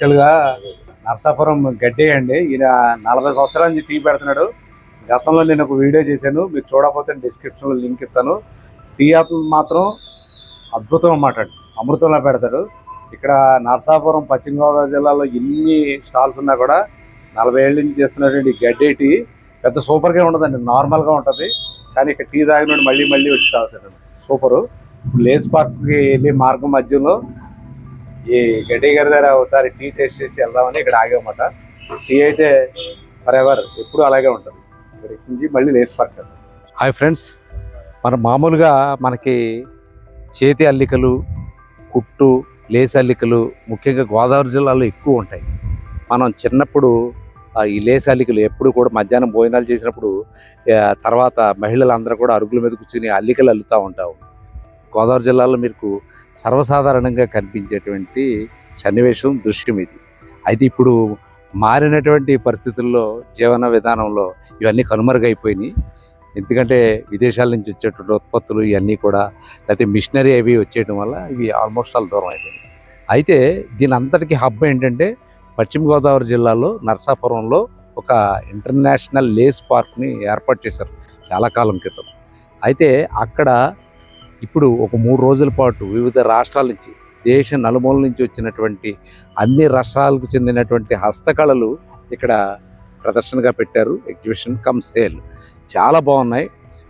యాక్చువల్గా నరసాపురం గడ్డి అండి. ఈయన నలభై సంవత్సరాల నుంచి టీ పెడుతున్నాడు. గతంలో నేను ఒక వీడియో చేశాను. మీరు చూడకపోతే డిస్క్రిప్షన్లో లింక్ ఇస్తాను. టీ ఆత్మ మాత్రం అద్భుతం అన్నమాట అమృతంలో పెడతాడు ఇక్కడ నరసాపురం పశ్చిమ గోదావరి జిల్లాలో ఎన్ని స్టాల్స్ ఉన్నా కూడా నలభై ఏళ్ళ నుంచి చేస్తున్నటువంటి గడ్డే టీ పెద్ద సూపర్గా ఉండదండి. నార్మల్గా ఉంటుంది. కానీ ఇక్కడ టీ తాగినోడు మళ్ళీ మళ్ళీ వచ్చి తాగుతాడు. సూపరు. లేస్ పార్క్కి వెళ్ళి మార్గం మధ్యలో ఈ గడ్డి గారి దగ్గర ఒకసారి టీ టేస్ట్ చేసి వెళ్దామని ఇక్కడ ఆగామట టీ అయితే ఫర్ ఎవర్ ఎప్పుడు అలాగే ఉంటుంది. ఇక్కడ నుంచి మళ్ళీ లేచి పార్క్ హాయ్ ఫ్రెండ్స్ మన మామూలుగా మనకి చేతి అల్లికలు కుట్టు లేస్ అల్లికలు ముఖ్యంగా గోదావరి జిల్లాలో ఎక్కువ ఉంటాయి. మనం చిన్నప్పుడు ఆ, ఈ లేస్ అల్లికలు ఎప్పుడు కూడా మధ్యాహ్నం భోజనాలు చేసినప్పుడు తర్వాత మహిళలందరూ కూడా అరుగుల మీద కూర్చుని అల్లికలు అల్లుతూ ఉంటాం గోదావరి జిల్లాలో మీకు సర్వసాధారణంగా కనిపించేటువంటి సన్నివేశం దృశ్యం ఇది. అయితే ఇప్పుడు మారినటువంటి పరిస్థితుల్లో జీవన విధానంలో ఇవన్నీ కనుమరుగైపోయినాయి. ఎందుకంటే విదేశాల నుంచి వచ్చేటువంటి ఉత్పత్తులు ఇవన్నీ కూడా లేకపోతే మిషనరీ అవి వచ్చేయడం వల్ల ఇవి ఆల్మోస్ట్ ఆల్ దూరం అయిపోయింది అయితే దీని అంతటికి హబ్ ఏంటంటే పశ్చిమ గోదావరి జిల్లాలో నరసాపురంలో ఒక ఇంటర్నేషనల్ లేస్ పార్క్ని ఏర్పాటు చేశారు చాలా కాలం క్రితం. అయితే అక్కడ ఇప్పుడు ఒక మూడు రోజుల పాటు వివిధ రాష్ట్రాల నుంచి దేశ నలుమూల నుంచి వచ్చినటువంటి అన్ని రాష్ట్రాలకు చెందినటువంటి హస్తకళలు ఇక్కడ ప్రదర్శనగా పెట్టారు. ఎగ్జిబిషన్ కమ్ సేల్ చాలా బాగున్నాయి.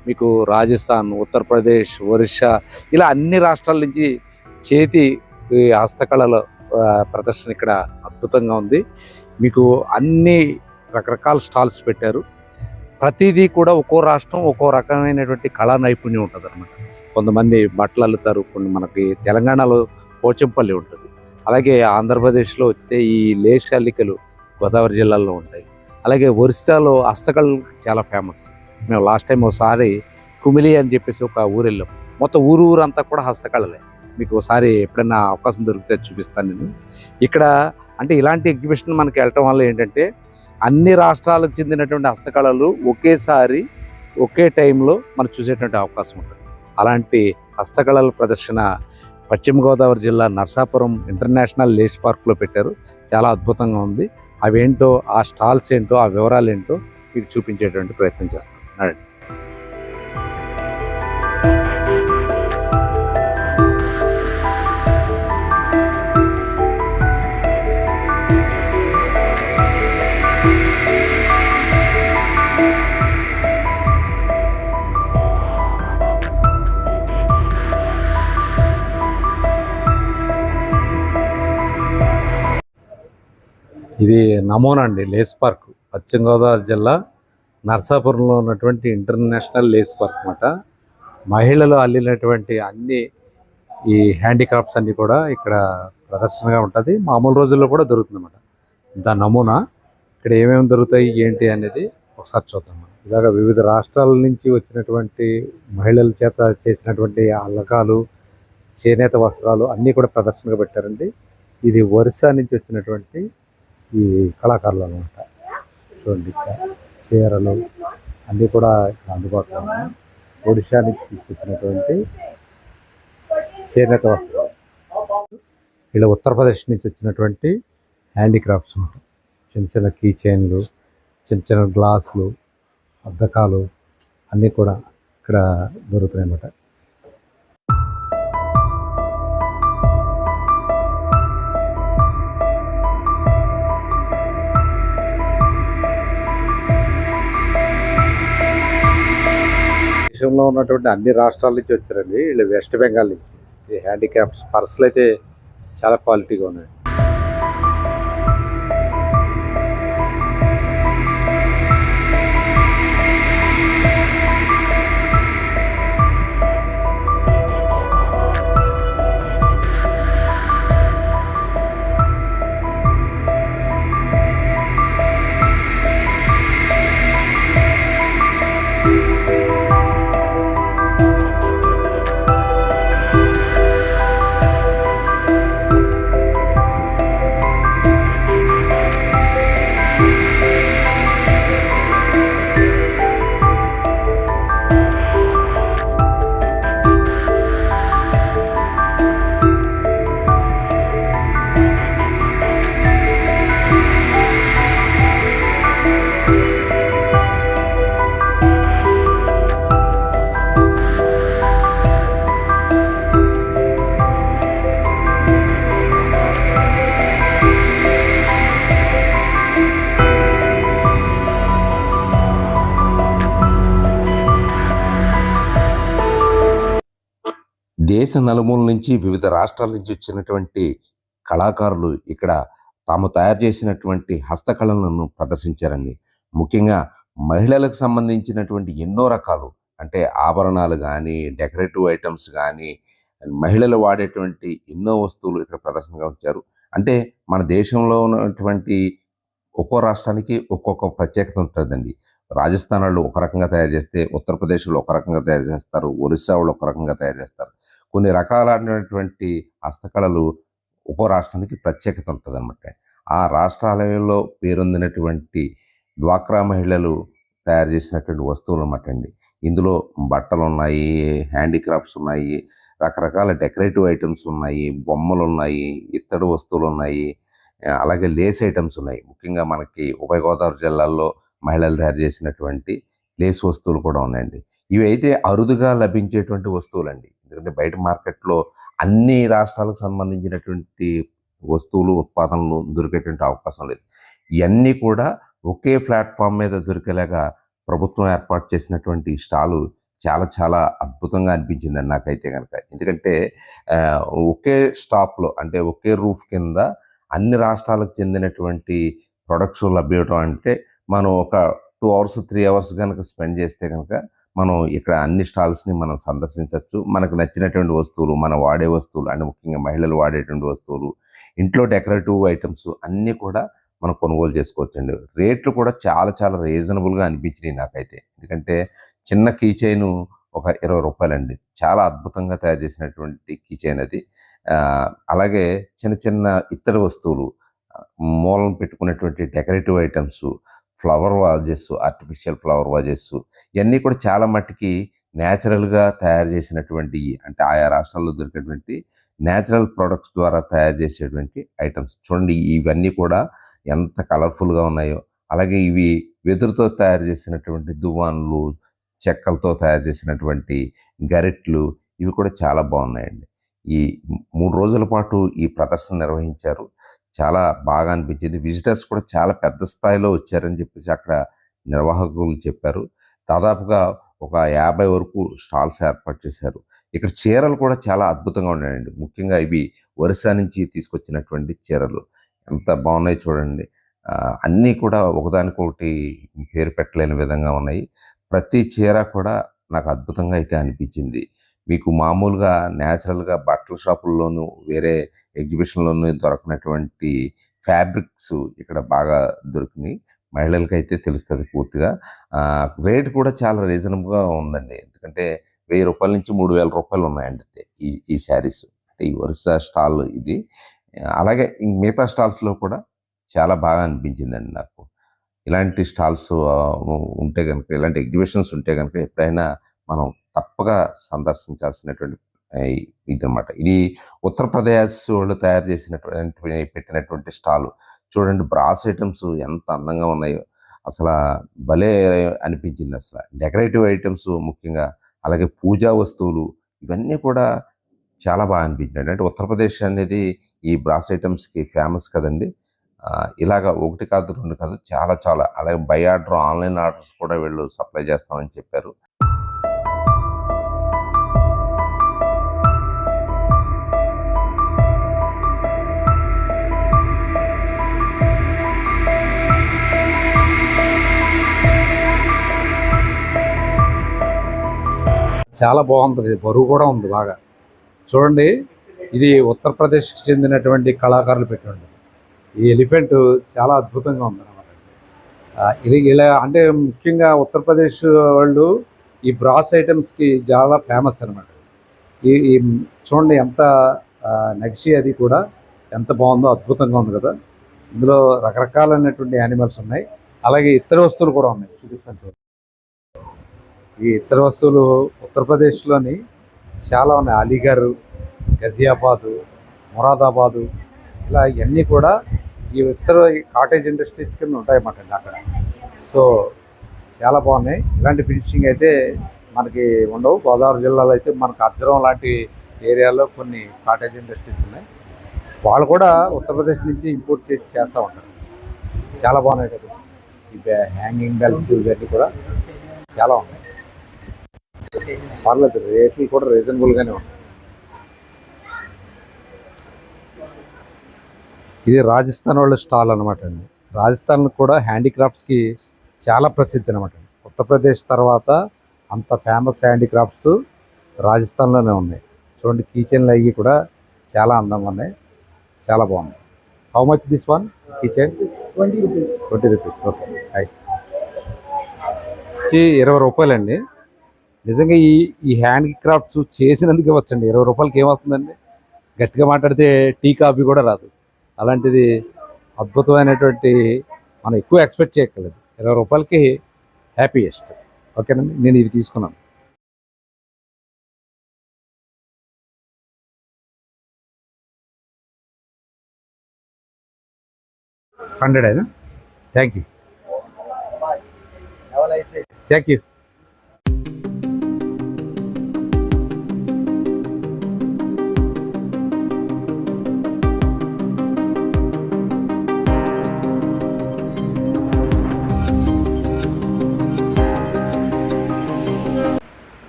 మీకు రాజస్థాన్ ఉత్తరప్రదేశ్ ఒరిస్సా ఇలా అన్ని రాష్ట్రాల నుంచి చేతి ఈ హస్తకళల ప్రదర్శన ఇక్కడ అద్భుతంగా ఉంది. మీకు అన్ని రకరకాల స్టాల్స్ పెట్టారు. ప్రతిదీ కూడా ఒక్కో రాష్ట్రం ఒక్కో రకమైనటువంటి కళా నైపుణ్యం ఉంటుంది అన్నమాట కొంతమంది బట్టలు అల్లుతారు కొన్ని మనకి తెలంగాణలో పోచంపల్లి ఉంటుంది. అలాగే ఆంధ్రప్రదేశ్లో వస్తే ఈ లేస్ అల్లికలు గోదావరి జిల్లాలో ఉంటాయి. అలాగే ఒరిస్సాలో హస్తకళలు చాలా ఫేమస్. మేము లాస్ట్ టైం ఒకసారి కుమిలి అని చెప్పేసి ఒక ఊరు వెళ్ళాం మొత్తం ఊరు ఊరంతా కూడా హస్తకళలే. మీకు ఒకసారి ఎప్పుడైనా అవకాశం దొరికితే చూపిస్తాను నేను. ఇక్కడ అంటే ఇలాంటి ఎగ్జిబిషన్ మనకి వెళ్ళటం వల్ల ఏంటంటే అన్ని రాష్ట్రాలకు చెందినటువంటి హస్తకళలు ఒకేసారి ఒకే టైంలో మనం చూసేటువంటి అవకాశం ఉంటుంది. అలాంటి హస్తకళల ప్రదర్శన పశ్చిమ గోదావరి జిల్లా నర్సాపురం ఇంటర్నేషనల్ లేస్ పార్క్లో పెట్టారు. చాలా అద్భుతంగా ఉంది. అవేంటో ఆ స్టాల్స్ ఏంటో ఆ వివరాలు ఏంటో మీకు చూపించేటువంటి ప్రయత్నం చేస్తాను నడండి. ఇది నమోనా అండి లేస్ పార్క్. పశ్చిమ గోదావరి జిల్లా నర్సాపురంలో ఉన్నటువంటి ఇంటర్నేషనల్ లేస్ పార్క్ అనమాట మహిళలు అల్లినటువంటి అన్ని ఈ హ్యాండిక్రాఫ్ట్స్ అన్నీ కూడా ఇక్కడ ప్రదర్శనగా ఉంటుంది. మామూలు రోజుల్లో కూడా దొరుకుతుంది అన్నమాట. దాని నమూనా ఇక్కడ ఏమేమి దొరుకుతాయి ఏంటి అనేది ఒకసారి చూద్దాం మనం. ఇలాగ వివిధ రాష్ట్రాల నుంచి వచ్చినటువంటి మహిళల చేత చేసినటువంటి అల్లకాలు చేనేత వస్త్రాలు అన్నీ కూడా ప్రదర్శనగా పెట్టారండి. ఇది ఒరిస్సా నుంచి వచ్చినటువంటి ఈ కళాకారులు అనమాట చూడండి చీరలు అన్నీ కూడా ఇక్కడ అందుబాటులో ఉన్నాయి. ఒడిశా నుంచి తీసుకొచ్చినటువంటి చేనేత వస్త్రాలు. ఇలా ఉత్తరప్రదేశ్ నుంచి వచ్చినటువంటి హ్యాండీక్రాఫ్ట్స్ ఉంటాయి చిన్న చిన్న కీ చైన్లు చిన్న చిన్న గ్లాసులు అద్దకాలు అన్నీ కూడా ఇక్కడ దొరుకుతాయి అన్నమాట దేశంలో ఉన్నటువంటి అన్ని రాష్ట్రాల నుంచి వచ్చారండి. వీళ్ళు వెస్ట్ బెంగాల్ నుంచి. ఈ హ్యాండిక్యాప్స్ పర్సులు అయితే చాలా క్వాలిటీగా ఉన్నాయి. దేశ నలుమూల నుంచి వివిధ రాష్ట్రాల నుంచి వచ్చినటువంటి కళాకారులు ఇక్కడ తాము తయారు చేసినటువంటి హస్తకళలను ప్రదర్శించారండి. ముఖ్యంగా మహిళలకు సంబంధించినటువంటి ఎన్నో రకాలు అంటే ఆభరణాలు కానీ డెకరేటివ్ ఐటమ్స్ కానీ మహిళలు వాడేటువంటి ఎన్నో వస్తువులు ఇక్కడ ప్రదర్శనగా ఉంచారు. అంటే మన దేశంలో ఉన్నటువంటి ఒక్కో రాష్ట్రానికి ఒక్కొక్క ప్రత్యేకత ఉంటుందండి. రాజస్థాన్ వాళ్ళు ఒక రకంగా తయారు చేస్తే ఉత్తరప్రదేశ్లో ఒక రకంగా తయారు చేస్తారు ఒరిస్సా వాళ్ళు ఒక రకంగా తయారు చేస్తారు. కొన్ని రకాలైనటువంటి హస్తకళలు ఒక్కో రాష్ట్రానికి ప్రత్యేకత ఉంటుంది అనమాట ఆ రాష్ట్రాలలో పేరొందినటువంటి డ్వాక్రా మహిళలు తయారు చేసినటువంటి వస్తువులు అనమాట అండి. ఇందులో బట్టలు ఉన్నాయి హ్యాండీక్రాఫ్ట్స్ ఉన్నాయి రకరకాల డెకరేటివ్ ఐటమ్స్ ఉన్నాయి బొమ్మలు ఉన్నాయి ఇత్తడి వస్తువులు ఉన్నాయి అలాగే లేస్ ఐటమ్స్ ఉన్నాయి. ముఖ్యంగా మనకి ఉభయ గోదావరి జిల్లాల్లో మహిళలు తయారు చేసినటువంటి లేస్ వస్తువులు కూడా ఉన్నాయండి. ఇవి అయితే అరుదుగా లభించేటువంటి వస్తువులు అండి ఎందుకంటే బయట మార్కెట్లో అన్ని రాష్ట్రాలకు సంబంధించినటువంటి వస్తువులు ఉత్పాదనలు దొరికేటువంటి అవకాశం లేదు. ఇవన్నీ కూడా ఒకే ప్లాట్ఫామ్ మీద దొరికేలాగా ప్రభుత్వం ఏర్పాటు చేసినటువంటి స్టాలు చాలా చాలా అద్భుతంగా అనిపించిందండి నాకైతే కనుక ఎందుకంటే ఒకే స్టాప్లో అంటే ఒకే రూఫ్ కింద అన్ని రాష్ట్రాలకు చెందినటువంటి ప్రొడక్ట్స్ లభ్యటం అంటే మనం ఒక టూ అవర్స్ త్రీ అవర్స్ కనుక స్పెండ్ చేస్తే కనుక మనం ఇక్కడ అన్ని స్టాల్స్ని మనం సందర్శించవచ్చు మనకు నచ్చినటువంటి వస్తువులు మనం వాడే వస్తువులు అంటే ముఖ్యంగా మహిళలు వాడేటువంటి వస్తువులు ఇంట్లో డెకరేటివ్ ఐటమ్స్ అన్నీ కూడా మనం కొనుగోలు చేసుకోవచ్చండి. రేట్లు కూడా చాలా చాలా రీజనబుల్గా అనిపించినాయి నాకైతే. ఎందుకంటే చిన్న కీ చైన్ ఒక ఇరవై రూపాయలండి. చాలా అద్భుతంగా తయారు చేసినటువంటి కీ చైన్ అది. అలాగే చిన్న చిన్న ఇతర వస్తువులు మూలం పెట్టుకున్నటువంటి decorative items flower vases artificial flower vases ఇవన్నీ కూడా చాలా మట్టుకి న్యాచురల్గా తయారు చేసినటువంటి అంటే ఆయా రాష్ట్రాల్లో దొరికేటువంటి న్యాచురల్ ప్రొడక్ట్స్ ద్వారా తయారు చేసేటువంటి ఐటమ్స్ చూడండి ఇవన్నీ కూడా ఎంత కలర్ఫుల్గా ఉన్నాయో. అలాగే ఇవి వెదురుతో తయారు చేసినటువంటి దువ్వాన్లు చెక్కలతో తయారు చేసినటువంటి గరెట్లు ఇవి కూడా చాలా బాగున్నాయండి. ఈ మూడు రోజుల పాటు ఈ ప్రదర్శన నిర్వహించారు. చాలా బాగా అనిపించింది. విజిటర్స్ కూడా చాలా పెద్ద స్థాయిలో వచ్చారని చెప్పేసి అక్కడ నిర్వాహకులు చెప్పారు. దాదాపుగా ఒక యాభై వరకు స్టాల్స్ ఏర్పాటు చేశారు. ఇక్కడ చీరలు కూడా చాలా అద్భుతంగా ఉన్నాయండి. ముఖ్యంగా ఇవి ఒరిస్సా నుంచి తీసుకొచ్చినటువంటి చీరలు. ఎంత బాగున్నాయి చూడండి. అన్నీ కూడా ఒకదానికొకటి పేరు పెట్టలేని విధంగా ఉన్నాయి. ప్రతి చీర కూడా నాకు అద్భుతంగా అయితే అనిపించింది. మీకు మామూలుగా న్యాచురల్గా బట్టల షాపుల్లోనూ వేరే ఎగ్జిబిషన్లోనూ దొరకనటువంటి ఫ్యాబ్రిక్స్ ఇక్కడ బాగా దొరికినాయి. మహిళలకి అయితే తెలుస్తుంది పూర్తిగా. రేట్ కూడా చాలా రీజనబుల్గా ఉందండి. ఎందుకంటే వెయ్యి రూపాయల నుంచి మూడు వేల రూపాయలు ఉన్నాయండి ఈ ఈ శారీస్. అంటే ఈ వరుస స్టాల్ ఇది. అలాగే మిగతా స్టాల్స్లో కూడా చాలా బాగా అనిపించిందండి నాకు. ఇలాంటి స్టాల్స్ ఉంటే కనుక ఇలాంటి ఎగ్జిబిషన్స్ ఉంటే కనుక ఎప్పుడైనా మనం తప్పగా సందర్శించాల్సినటువంటి ఇదనమాట ఇది ఉత్తరప్రదేశ్ వాళ్ళు తయారు చేసినటువంటి పెట్టినటువంటి స్టాల్. చూడండి బ్రాస్ ఐటమ్స్ ఎంత అందంగా ఉన్నాయో. అసలు భలే అనిపించింది అసలు. డెకరేటివ్ ఐటమ్స్ ముఖ్యంగా అలాగే పూజా వస్తువులు ఇవన్నీ కూడా చాలా బాగా అనిపించినాయి. అంటే ఉత్తరప్రదేశ్ అనేది ఈ బ్రాస్ ఐటమ్స్కి ఫేమస్ కదండి. ఇలాగ ఒకటి కాదు రెండు కాదు చాలా చాలా. అలాగే బై ఆర్డర్ ఆన్లైన్ ఆర్డర్స్ కూడా వీళ్ళు సప్లై చేస్తామని చెప్పారు. చాలా బాగుంటుంది. బరువు కూడా ఉంది బాగా. చూడండి ఇది ఉత్తరప్రదేశ్కి చెందినటువంటి కళాకారులు పెట్టండి ఈ ఎలిఫెంట్ చాలా అద్భుతంగా ఉంది ఇది ఇలా అంటే ముఖ్యంగా ఉత్తరప్రదేశ్ వాళ్ళు ఈ బ్రాస్ ఐటమ్స్కి చాలా ఫేమస్ అనమాట ఈ చూడండి ఎంత ఆ, నక్షి అది కూడా ఎంత బాగుందో అద్భుతంగా ఉంది కదా. ఇందులో రకరకాలైనటువంటి యానిమల్స్ ఉన్నాయి. అలాగే ఇతర వస్తువులు కూడా ఉన్నాయి. చూపిస్తాను చూడండి. ఈ ఇతర వస్తువులు ఉత్తరప్రదేశ్లోని చాలా ఉన్నాయి. అలీగర్ గజియాబాదు మొరాదాబాదు ఇలా ఇవన్నీ కూడా ఈ ఇతర కాటేజ్ ఇండస్ట్రీస్ కింద ఉంటాయన్నమాట అండి అక్కడ. సో చాలా బాగున్నాయి. ఇలాంటి ఫినిషింగ్ అయితే మనకి ఉండవు. గోదావరి జిల్లాలో అయితే మనకు అజ్రం లాంటి ఏరియాలో కొన్ని కాటేజ్ ఇండస్ట్రీస్ ఉన్నాయి. వాళ్ళు కూడా ఉత్తరప్రదేశ్ నుంచి ఇంపోర్ట్ చేసి చేస్తూ ఉంటారు. చాలా బాగున్నాయి కదా. ఈ హ్యాంగింగ్ బెల్స్ ఇవన్నీ కూడా చాలా ఉన్నాయి పర్లేదు రేట్లు కూడా రీజనబుల్గానే ఉన్నాయి. ఇది రాజస్థాన్ వాళ్ళ స్టాల్ అనమాట అండి. రాజస్థాన్ కూడా హ్యాండిక్రాఫ్ట్స్కి చాలా ప్రసిద్ధి అనమాట ఉత్తరప్రదేశ్ తర్వాత అంత ఫేమస్ హ్యాండిక్రాఫ్ట్స్ రాజస్థాన్లోనే ఉన్నాయి. చూడండి కిచెన్లు అవి కూడా చాలా అందంగా ఉన్నాయి. చాలా బాగున్నాయి. How much this one kitchen twenty rupees twenty rupees okay ఇరవై రూపాయలండి. నిజంగా ఈ ఈ హ్యాండ్ క్రాఫ్ట్స్ చేసినందుకు ఇవ్వచ్చండి ఇరవై రూపాయలకి ఏమవుతుందండి? గట్టిగా మాట్లాడితే టీ కాఫీ కూడా రాదు. అలాంటిది అద్భుతమైనటువంటి మనం ఎక్కువ ఎక్స్పెక్ట్ చేయక్కర్లేదు. ఇరవై రూపాయలకి హ్యాపీయెస్ట్. ఓకేనండి? నేను ఇది తీసుకున్నాను. హండ్రెడ్ అయినా? Thank you. Thank you.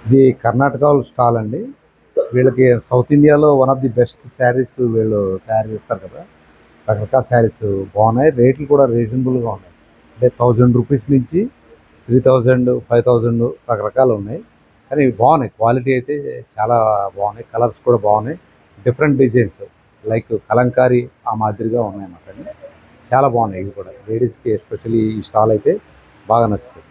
ఇది కర్ణాటక స్టాల్ అండి. వీళ్ళకి సౌత్ ఇండియాలో one of the best saris వీళ్ళు తయారు చేస్తారు కదా. రకరకాల శారీస్ బాగున్నాయి. రేట్లు కూడా రీజనబుల్గా ఉన్నాయి. అంటే థౌజండ్ రూపీస్ నుంచి త్రీ థౌజండ్ ఫైవ్ థౌజండ్ రకరకాలు ఉన్నాయి. కానీ ఇవి బాగున్నాయి. క్వాలిటీ అయితే చాలా బాగున్నాయి. కలర్స్ కూడా బాగున్నాయి. డిఫరెంట్ డిజైన్స్ లైక్ కలంకారీ ఆ మాదిరిగా ఉన్నాయి అన్నమాట చాలా బాగున్నాయి ఇవి కూడా. లేడీస్కి ఎస్పెషల్లీ ఈ స్టాల్ అయితే బాగా నచ్చుతుంది